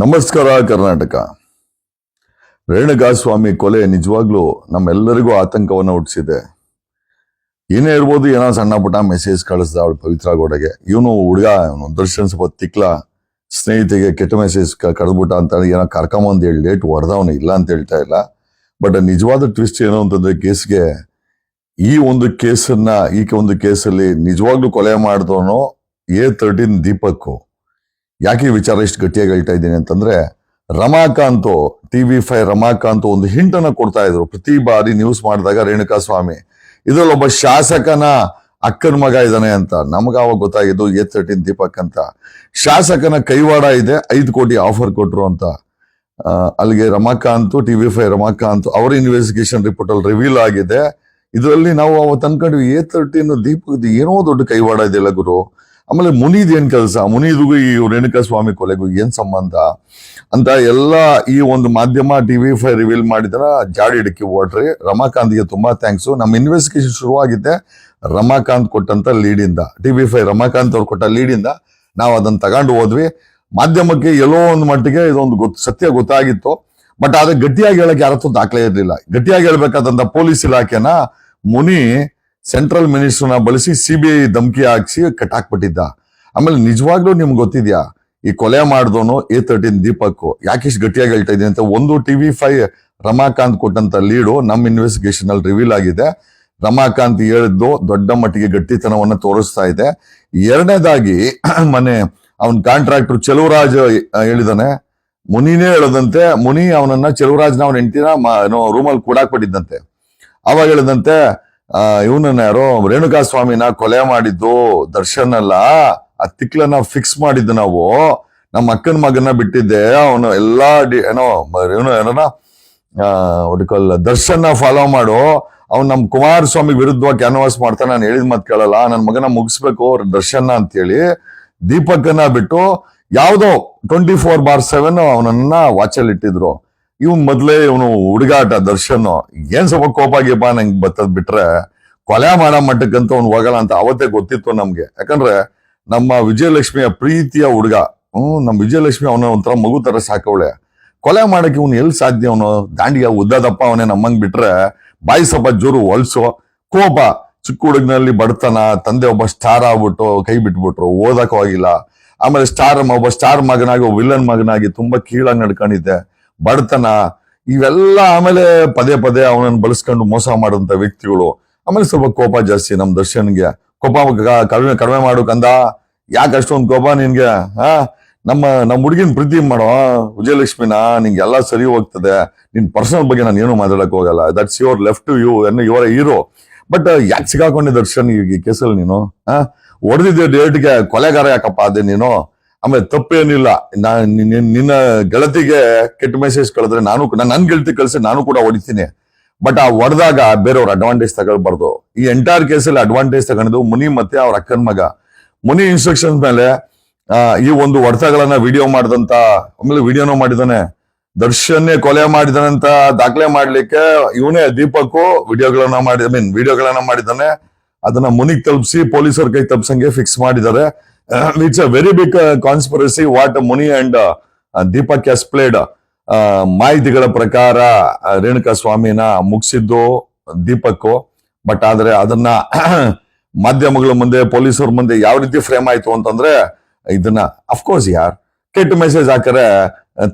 ನಮಸ್ಕಾರ ಕರ್ನಾಟಕ. ರೇಣುಕಾಸ್ವಾಮಿ ಕೊಲೆ ನಿಜವಾಗ್ಲೂ ನಮ್ಮೆಲ್ಲರಿಗೂ ಆತಂಕವನ್ನು ಹುಟ್ಟಿಸಿದೆ. ಏನೇ ಇರ್ಬೋದು ಏನೋ ಸಣ್ಣ ಪುಟ್ಟ ಮೆಸೇಜ್ ಕಳಿಸ್ದ ಅವಳು ಪವಿತ್ರ ಗೋಡೆಗೆ. ಇವನು ಹುಡುಗ, ಇವನು ದರ್ಶನ್ ಸ್ವಲ್ಪ ತಿಕ್ಲ, ಸ್ನೇಹಿತೆಗೆ ಕೆಟ್ಟ ಮೆಸೇಜ್ ಕಳೆದ್ಬಿಟ್ಟ ಅಂತ ಏನೋ ಕರ್ಕೊಂಬಂದು ಹೇಳಿ ಲೇಟ್ ಹೊಡೆದವನು ಇಲ್ಲ ಅಂತ ಹೇಳ್ತಾ ಇಲ್ಲ. ಬಟ್ ನಿಜವಾದ ಟ್ವಿಸ್ಟ್ ಏನು ಅಂತಂದ್ರೆ ಕೇಸ್ಗೆ ಈ ಒಂದು ಕೇಸನ್ನ ಈ ಒಂದು ಕೇಸಲ್ಲಿ ನಿಜವಾಗ್ಲೂ ಕೊಲೆ ಮಾಡಿದವನು ಎ ತರ್ಟೀನ್ ದೀಪಕ್ ಯಾಕೆ ಈ ವಿಚಾರ ಇಷ್ಟು ಗಟ್ಟಿಯಾಗಿ ಹೇಳ್ತಾ ಇದ್ದೀನಿ ಅಂತಂದ್ರೆ, ರಮಾಕಾಂತ್, ಟಿವಿ ಫೈವ್ ರಮಾಕಾಂತ್ ಒಂದು ಹಿಂಟನ್ನ ಕೊಡ್ತಾ ಇದ್ರು. ಪ್ರತಿ ಬಾರಿ ನ್ಯೂಸ್ ಮಾಡಿದಾಗ ರೇಣುಕಾ ಸ್ವಾಮಿ ಇದ್ರಲ್ಲಿ ಒಬ್ಬ ಶಾಸಕನ ಅಕ್ಕನ ಮಗ ಇದ್ದಾನೆ ಅಂತ. ನಮಗೆ ಅವಾಗ ಗೊತ್ತಾಗಿದ್ದು ಎ ತರ್ಟೀನ್ ದೀಪಕ್ ಅಂತ. ಶಾಸಕನ ಕೈವಾಡ ಇದೆ, ಐದು ಕೋಟಿ ಆಫರ್ ಕೊಟ್ರು ಅಂತ. ಅಲ್ಲಿಗೆ ರಮಾಕಾಂತ್, ಟಿವಿ ಫೈ ರಮಾಕಾಂತ್ ಅವರ ಇನ್ವೆಸ್ಟಿಗೇಷನ್ ರಿಪೋರ್ಟ್ ಅಲ್ಲಿ ರಿವೀಲ್ ಆಗಿದೆ. ಇದರಲ್ಲಿ ನಾವು ಅವತ್ತು ಅನ್ಕೊಂಡ್ವಿ, ಎ ತರ್ಟೀನ್ ದೀಪಕ್ ಏನೋ ದೊಡ್ಡ ಕೈವಾಡ ಇದೆಯಲ್ಲ ಗುರು? ಆಮೇಲೆ ಮುನಿದು ಏನು ಕೆಲಸ? ಮುನಿದಿಗೂ ಈ ರೇಣುಕಾ ಸ್ವಾಮಿ ಕೊಲೆಗೂ ಏನು ಸಂಬಂಧ? ಅಂತ ಎಲ್ಲ ಈ ಒಂದು ಮಾಧ್ಯಮ ಟಿ ವಿ ಫೈ ರಿವೀಲ್ ಮಾಡಿದ್ರ ಜಾಡಿ ಹಿಡಕಿ ಓಡ್ರಿ ರಮಾಕಾಂತ್ಗೆ ತುಂಬಾ ಥ್ಯಾಂಕ್ಸ್ ನಮ್ಮ ಇನ್ವೆಸ್ಟಿಗೇಷನ್ ಶುರುವಾಗಿದ್ದೆ ರಮಾಕಾಂತ್ ಕೊಟ್ಟಂತ ಲೀಡ್ ಇಂದ. ಟಿವಿ ಫೈ ರಮಾಕಾಂತ್ ಅವ್ರು ಕೊಟ್ಟ ಲೀಡ್ ಇಂದ ನಾವು ಅದನ್ನ ತಗೊಂಡು ಹೋದ್ವಿ. ಮಾಧ್ಯಮಕ್ಕೆ ಎಲ್ಲೋ ಒಂದು ಮಟ್ಟಿಗೆ ಇದೊಂದು ಗೊತ್ತು ಸತ್ಯ ಗೊತ್ತಾಗಿತ್ತು. ಬಟ್ ಆದ್ರೆ ಗಟ್ಟಿಯಾಗಿ ಹೇಳಕ್ ಯಾರತ್ತೂ ದಾಖಲೆ ಇರಲಿಲ್ಲ. ಗಟ್ಟಿಯಾಗಿ ಹೇಳ್ಬೇಕಾದಂತ ಪೊಲೀಸ್ ಇಲಾಖೆನ ಮುನಿ ಸೆಂಟ್ರಲ್ ಮಿನಿಸ್ಟರ್ನ ಬಳಸಿ ಸಿಬಿಐ ಧಮಕಿ ಹಾಕ್ಸಿ ಕಟ್ಟಾಕ್ಬಿಟ್ಟಿದ್ದ. ಆಮೇಲೆ ನಿಜವಾಗ್ಲೂ ನಿಮ್ಗೆ ಗೊತ್ತಿದ್ಯಾ? ಈ ಕೊಲೆ ಮಾಡಿದವನು ಎ ತರ್ಟೀನ್ ದೀಪಕ್. ಯಾಕಿಷ್ಟು ಗಟ್ಟಿಯಾಗಿ ಹೇಳ್ತಾ ಇದೆ ಅಂತ ಒಂದು ಟಿವಿ ಫೈ ರಮಾಕಾಂತ್ ಕೊಟ್ಟಂತ ಲೀಡು ನಮ್ಮ ಇನ್ವೆಸ್ಟಿಗೇಷನ್ ಅಲ್ಲಿ ರಿವೀಲ್ ಆಗಿದೆ. ರಮಾಕಾಂತ್ ಹೇಳಿದ್ದು ದೊಡ್ಡ ಮಟ್ಟಿಗೆ ಗಟ್ಟಿತನವನ್ನ ತೋರಿಸ್ತಾ ಇದೆ. ಎರಡನೇದಾಗಿ ಮನೆ ಅವನ್ ಕಾಂಟ್ರಾಕ್ಟರ್ ಚೆಲುವರಾಜ್ ಹೇಳಿದಾನೆ. ಮುನಿನೇ ಹೇಳದಂತೆ, ಮುನಿ ಅವನನ್ನ ಚೆಲುವರಾಜ್ನ ಅವನ ಹೆಂಡತಿನ ಏನೋ ರೂಮಲ್ಲಿ ಕೂಡಾಕ್ಬಿಟ್ಟಿದ್ದಂತೆ. ಅವಾಗ ಹೇಳಿದಂತೆ ಇವನನ್ನ ಯಾರೋ ರೇಣುಕಾ ಸ್ವಾಮಿನ ಕೊಲೆ ಮಾಡಿದ್ದು ದರ್ಶನ್ ಅಲ್ಲ ಆ ತಿಕ್ಲನ್ನ ಫಿಕ್ಸ್ ಮಾಡಿದ್ದು ನಾವು. ನಮ್ಮ ಅಕ್ಕನ ಮಗನ ಬಿಟ್ಟಿದ್ದೆ, ಅವನು ಎಲ್ಲಾ ಡಿ- ಏನೋ ಏನೋ ಏನೋ ಒಡಿಕಲ್ ದರ್ಶನ್ ಫಾಲೋ ಮಾಡು. ಅವ್ನು ನಮ್ಮ ಕುಮಾರಸ್ವಾಮಿ ವಿರುದ್ಧವಾಗಿ ಕ್ಯಾನ್ವಾಸ್ ಮಾಡ್ತಾನೆ, ನಾನು ಹೇಳಿದ ಮಾತು ಕೇಳಲ್ಲ ನನ್ನ ಮಗನ ಮುಗಿಸ್ಬೇಕು ದರ್ಶನ್ ಅಂತೇಳಿ ದೀಪಕ್ಕನ್ನ ಬಿಟ್ಟು, ಯಾವುದೋ ಟ್ವೆಂಟಿ ಫೋರ್ ಬಾರ್ ಸೆವೆನ್ ಅವನನ್ನ ವಾಚಲ್ಲಿ ಇಟ್ಟಿದ್ರು ಇವನ್ ಮೊದ್ಲೇ ಇವನು ಹುಡುಗಾಟ, ದರ್ಶನ್. ಏನ್ ಸ್ವಲ್ಪ ಕೋಪ ಗೀಪ ನಂಗೆ ಬತ್ತದ್ ಬಿಟ್ರೆ ಕೊಲೆ ಮಾಡೋ ಮಟ್ಟಕ್ಕಂತ ಅವ್ನು ಹೋಗಲ್ಲ ಅಂತ ಅವತ್ತೇ ಗೊತ್ತಿತ್ತು ನಮ್ಗೆ. ಯಾಕಂದ್ರೆ ನಮ್ಮ ವಿಜಯಲಕ್ಷ್ಮಿಯ ಪ್ರೀತಿಯ ಹುಡುಗ, ಹ್ಮ್ ನಮ್ ವಿಜಯಲಕ್ಷ್ಮಿ ಅವನ ಒಂಥರ ಮಗು ತರ ಸಾಕವಳೆ. ಕೊಲೆ ಮಾಡಕ್ಕೆ ಇವನು ಎಲ್ಲಿ ಸಾಧ್ಯ ಅವನು? ದಾಂಡಿಗೆ ಉದ್ದದಪ್ಪ ಅವನೇ ನಮ್ಮಂಗ್ ಬಿಟ್ರೆ ಬಾಯಿ ಸ್ವಲ್ಪ ಜೋರು ಹೊಲ್ಸು. ಕೋಪ, ಚಿಕ್ಕ ಹುಡುಗನಲ್ಲಿ ಬಡತನ, ತಂದೆ ಒಬ್ಬ ಸ್ಟಾರ್ ಆಗ್ಬಿಟ್ಟು ಕೈ ಬಿಟ್ಬಿಟ್ರು ಓದಕ್ ಹೋಗಿಲ್ಲ ಆಮೇಲೆ ಸ್ಟಾರ್ ಒಬ್ಬ ಸ್ಟಾರ್ ಮಗನಾಗಿ ವಿಲನ್ ಮಗನಾಗಿ ತುಂಬಾ ಕೀಳಾಗಿ ನಡ್ಕೊಂಡಿದ್ದೆ. ಬಡತನ, ಇವೆಲ್ಲ ಆಮೇಲೆ ಪದೇ ಪದೇ ಅವನನ್ನು ಬಳಸ್ಕೊಂಡು ಮೋಸ ಮಾಡುವಂತ ವ್ಯಕ್ತಿಗಳು. ಆಮೇಲೆ ಸ್ವಲ್ಪ ಕೋಪ ಜಾಸ್ತಿ ನಮ್ಮ ದರ್ಶನ್ಗೆ. ಕೋಪ ಕಡಿಮೆ ಕಡಿಮೆ ಮಾಡು ಯಾಕೆ ಅಷ್ಟೊಂದು ಕೋಪ ನಿನ್ಗೆ? ಹಾ? ನಮ್ಮ ನಮ್ಮ ಹುಡುಗಿನ ಪ್ರೀತಿ ಮಾಡೋ ವಿಜಯಲಕ್ಷ್ಮಿನ, ನಿಂಗೆ ಎಲ್ಲ ಸರಿ ಹೋಗ್ತದೆ. ನಿನ್ ಪರ್ಸನಲ್ ಬಗ್ಗೆ ನಾನು ಏನು ಮಾತಾಡಕ್ ಹೋಗಲ್ಲ. That's your left you and your hero but ಯಾಕೆ ಸಿಗಾಕೊಂಡೆ ದರ್ಶನ್ ಈ ಕೇಸಲ್ಲಿ ನೀನು? ಹಾ? ಹೊಡೆದಿದ್ದೆ ಡೇಟ್ಗೆ ಕೊಲೆಗಾರ ಯಾಕಪ್ಪ ಅದೇ ನೀನು? ಆಮೇಲೆ ತಪ್ಪೇನಿಲ್ಲ. ನಿನ್ನ ಗೆಳತಿಗೆ ಕೆಟ್ಟ ಮೆಸೇಜ್ ಕಳೆದ್ರೆ ನಾನು ನನ್ನ ನನ್ ಗೆಳತಿ ಕಳಿಸಿ ನಾನು ಕೂಡ ಹೊಡಿತೀನಿ. ಬಟ್ ಆ ಹೊಡೆದಾಗ ಬೇರೆಯವ್ರ ಅಡ್ವಾಂಟೇಜ್ ತಗೊಳ್ಬಾರ್ದು. ಈ ಎಂಟೈರ್ ಕೇಸಲ್ಲಿ ಅಡ್ವಾಂಟೇಜ್ ತಗೊಂಡಿದ್ದು ಮುನಿ ಮತ್ತೆ ಅವ್ರ ಅಕ್ಕನ ಮಗ. ಮುನಿ ಇನ್ಸ್ಟ್ರಕ್ಷನ್ಸ್ ಮೇಲೆ ಈ ಒಂದು ಹೊಡೆತಗಳನ್ನ ವಿಡಿಯೋ ಮಾಡಿದಂತ, ಆಮೇಲೆ ವಿಡಿಯೋನು ಮಾಡಿದಾನೆ ದರ್ಶನ್ನೇ ಕೊಲೆ ಮಾಡಿದಾನಂತ ದಾಖಲೆ ಮಾಡ್ಲಿಕ್ಕೆ ಇವನೇ ದೀಪಕ್ಕೂ ವಿಡಿಯೋಗಳನ್ನ ಮಾಡಿ ಐ ಮೀನ್ ವಿಡಿಯೋಗಳನ್ನ ಮಾಡಿದ್ದಾನೆ. ಅದನ್ನ ಮುನಿಗ್ ತಲುಪಿಸಿ ಪೊಲೀಸರ ಕೈ ತಪ್ಸಂಗೆ ಫಿಕ್ಸ್ ಮಾಡಿದ್ದಾರೆ. It's a very big conspiracy what Muni and Deepak S ಪ್ಲೇಡ್ ಮಾಹಿತಿಗಳ ಪ್ರಕಾರ ಆ, ರೇಣುಕಾ ಸ್ವಾಮಿನ ಮುಗಿಸಿದ್ದು ದೀಪಕ್ ಬಟ್ ಆದ್ರೆ ಅದನ್ನ ಮಾಧ್ಯಮಗಳ ಮುಂದೆ ಪೊಲೀಸರ ಮುಂದೆ ಯಾವ ರೀತಿ ಫ್ರೇಮ್ ಆಯ್ತು ಅಂತಂದ್ರೆ ಇದನ್ನ ಅಫ್ಕೋರ್ಸ್ ಯಾರ್? ಕೆಟ್ಟ ಮೆಸೇಜ್ ಹಾಕರೆ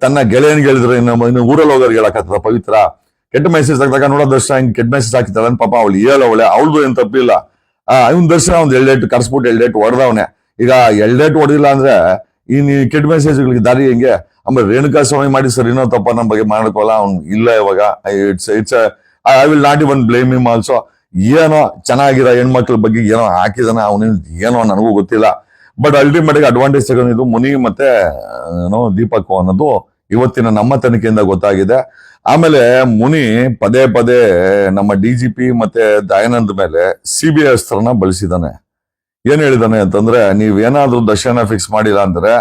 ತನ್ನ ಗೆಳೆಯನ್ ಹೇಳಿದ್ರೆ ಇನ್ನು ಊರಲ್ಲಿ ಹೋಗೋರ್ಗೆ ಹೇಳಕತ್ತದ ಪವಿತ್ರ? ಕೆಟ್ಟ ಮೆಸೇಜ್ ಹಾಕಿದಾಗ ನೋಡೋದಷ್ಟ ಹಿಂಗೆ ಕೆಟ್ಟ ಮೆಸೇಜ್ ಹಾಕಿದ್ದಾಳೆ ಅಂತ ಪಾಪ ಅವಳು ಹೇಳವಳೆ ಅವಳದು ಏನು ತಪ್ಪಿಲ್ಲ. ಇವನ್ ದರ್ಶನ ಒಂದ್ ಎಲ್ಡೇಟ್ ಕರ್ಸ್ಬಿಟ್ಟು ಎಲ್ಡೇಟ್ ಹೊಡೆದವನೆ ಈಗ ಎಲ್ಡೇಟ್ ಹೊಡೆದಿಲ್ಲ ಅಂದ್ರೆ ಈ ಕೆಟ್ಟ ಮೆಸೇಜ್ಗಳಿಗೆ ದಾರಿ ಹೆಂಗೆ? ಆಮೇಲೆ ರೇಣುಕಾ ಸ್ವಾಮಿ ಮಾಡಿ ಸರ್ ಇನ್ನೋ ತಪ್ಪ ನಮ್ಮ ಬಗ್ಗೆ ಮಾಡ್ಕೋಲ್ಲ, ಅವ್ನು ಇಲ್ಲ ಇವಾಗ. It's it's I will not even blame him also ಏನೋ ಚೆನ್ನಾಗಿರೋ ಹೆಣ್ಮಕ್ಳ ಬಗ್ಗೆ ಏನೋ ಹಾಕಿದಾನ ಅವನ ಏನೋ ನನಗೂ ಗೊತ್ತಿಲ್ಲ. ಬಟ್ ಅಲ್ಟಿಮೇಟ್ ಅಡ್ವಾಂಟೇಜ್ ತಗೊಂಡಿದ್ದು ಮುನಿ ಮತ್ತೆ ಏನೋ ದೀಪಕ್ ಅನ್ನೋದು ಇವತ್ತಿನ ನಮ್ಮ ತನಿಖೆಯಿಂದ ಗೊತ್ತಾಗಿದೆ. ಆಮೇಲೆ ಮುನಿ ಪದೇ ಪದೇ ನಮ್ಮ ಡಿ ಜಿ ಪಿ ಮತ್ತೆ ದಯಾನಂದ್ ಮೇಲೆ ಸಿ ಬಿ ಐ ಅಸ್ತ್ರನ ಬಳಸಿದಾನೆ. ಏನ್ ಹೇಳಿದಾನೆ ಅಂತಂದ್ರೆ ನೀವ್ ಏನಾದ್ರು ದರ್ಶನ ಫಿಕ್ಸ್ ಮಾಡಿಲ್ಲ ಅಂದ್ರೆ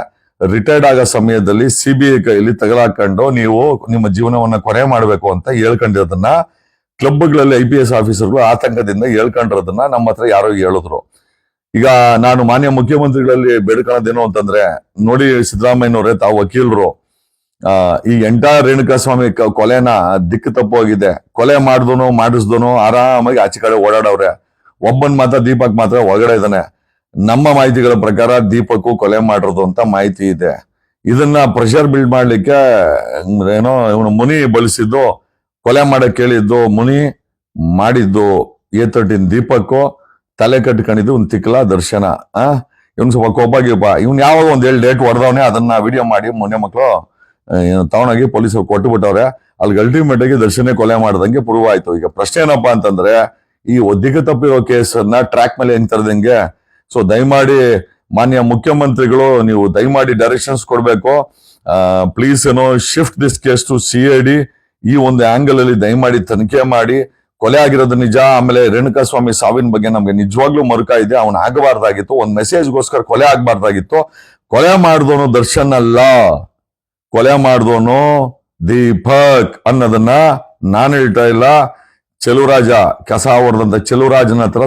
ರಿಟೈರ್ಡ್ ಆಗೋ ಸಮಯದಲ್ಲಿ ಸಿ ಬಿ ಐ ಕೈಯಲ್ಲಿ ತಗಲಾಕೊಂಡು ನೀವು ನಿಮ್ಮ ಜೀವನವನ್ನ ಕೊನೆ ಮಾಡಬೇಕು ಅಂತ ಹೇಳ್ಕೊಂಡಿರೋದನ್ನ ಕ್ಲಬ್ಗಳಲ್ಲಿ ಐ ಪಿ ಎಸ್ ಆಫೀಸರ್ಗಳು ಆತಂಕದಿಂದ ಹೇಳ್ಕೊಂಡಿರೋದನ್ನ ನಮ್ಮ ಹತ್ರ ಯಾರೋ ಹೇಳಿದ್ರು. ಈಗ ನಾನು ಮಾನ್ಯ ಮುಖ್ಯಮಂತ್ರಿಗಳಲ್ಲಿ ಬೇಡ್ಕೊಳ್ಳೋದೇನು ಅಂತಂದ್ರೆ, ನೋಡಿ ಸಿದ್ದರಾಮಯ್ಯನವರೇ ತಾವು ವಕೀಲರು. ಈ ಎಂಟೈರ್ ರೇಣುಕಾಸ್ವಾಮಿ ಕೊಲೆನ ದಿಕ್ಕು ತಪ್ಪೋಗಿದೆ. ಕೊಲೆ ಮಾಡಿದನು, ಮಾಡಿಸ್ದನು, ಆರಾಮಾಗಿ ಆಚೆ ಕಡೆ ಓಡಾಡವ್ರೆ. ಒಬ್ಬನ್ ಮಾತ್ರ, ದೀಪಕ್ ಮಾತ್ರ ಒಳಗಡೆ ಇದ್ದಾನೆ ನಮ್ಮ ಮಾಹಿತಿಗಳ ಪ್ರಕಾರ ದೀಪಕ್ಕು ಕೊಲೆ ಮಾಡಿರೋದು ಅಂತ ಮಾಹಿತಿ ಇದೆ. ಇದನ್ನ ಪ್ರೆಷರ್ ಬಿಲ್ಡ್ ಮಾಡ್ಲಿಕ್ಕೆ ಏನೋ, ಇವನು ಮುನಿ ಬಳಸಿದ್ದು, ಕೊಲೆ ಮಾಡಕ್ ಕೇಳಿದ್ದು ಮುನಿ ಮಾಡಿದ್ದು. ಎ ತರ್ಟಿನ್ ದೀಪಕ್ ತಲೆ ಕಟ್ಕೊಂಡಿದ್ದು ಒಂದು ತಿಕ್ಕಲ ದರ್ಶನ. ಆ, ಇವ್ನು ಸ್ವಲ್ಪ ಕೋಪ ಗೀಪ ಇವ್ನು ಯಾವಾಗ ಒಂದ್ ಏಳು ಡೇಟ್ ಹೊಡೆದವನೇ, ಅದನ್ನ ವಿಡಿಯೋ ಮಾಡಿ, ಮೊನ್ನೆ ಮಕ್ಕಳು ತಗೊಂಡೋಗಿ ಪೊಲೀಸರು ಕೊಟ್ಟು ಬಿಟ್ಟವ್ರೆ ಅಲ್ಲಿ ಅಲ್ಟಿಮೇಟ್ ಆಗಿ ದರ್ಶನ ಕೊಲೆ ಮಾಡ್ದಂಗೆ ಪ್ರೂವ್ ಆಯ್ತು ಈಗ ಪ್ರಶ್ನೆ ಏನಪ್ಪಾ ಅಂತಂದ್ರೆ, ಈ ಒದ್ದಿಗೆ ತಪ್ಪಿರೋ ಕೇಸನ್ನ ಟ್ರ್ಯಾಕ್ ಮೇಲೆ ಹೆಂಗ್ ಸೊ ದಯಮಾಡಿ ಮಾನ್ಯ ಮುಖ್ಯಮಂತ್ರಿಗಳು, ನೀವು ದಯಮಾಡಿ ಡೈರೆಕ್ಷನ್ಸ್ ಕೊಡಬೇಕು. ಪ್ಲೀಸ್ ಏನೋ shift this case to C I D ಈ ಒಂದು ಆಂಗಲ್ ಅಲ್ಲಿ ದಯಮಾಡಿ ತನಿಖೆ ಮಾಡಿ. ಕೊಲೆ ಆಗಿರೋದು ನಿಜ, ಆಮೇಲೆ ರೇಣುಕಾಸ್ವಾಮಿ ಸಾವಿನ ಬಗ್ಗೆ ನಮ್ಗೆ ನಿಜವಾಗ್ಲೂ ಮರುಕ ಇದೆ. ಅವನ್ ಆಗಬಾರ್ದಾಗಿತ್ತು. ಒಂದ್ ಮೆಸೇಜ್ಗೋಸ್ಕರ ಕೊಲೆ ಆಗಬಾರ್ದಾಗಿತ್ತು. ಕೊಲೆ ಮಾಡಿದವನು ದರ್ಶನ್ ಅಲ್ಲ. ಕೊಲೆ ಮಾಡಿದವನು ದೀಪಕ್ ಅನ್ನೋದನ್ನ ನಾನು ಹೇಳ್ತಾ ಇಲ್ಲ. ಚೆಲುವರಾಜ ಕಸ ಹೊಡೆದಂತ ಚೆಲುವರಾಜನ ಹತ್ರ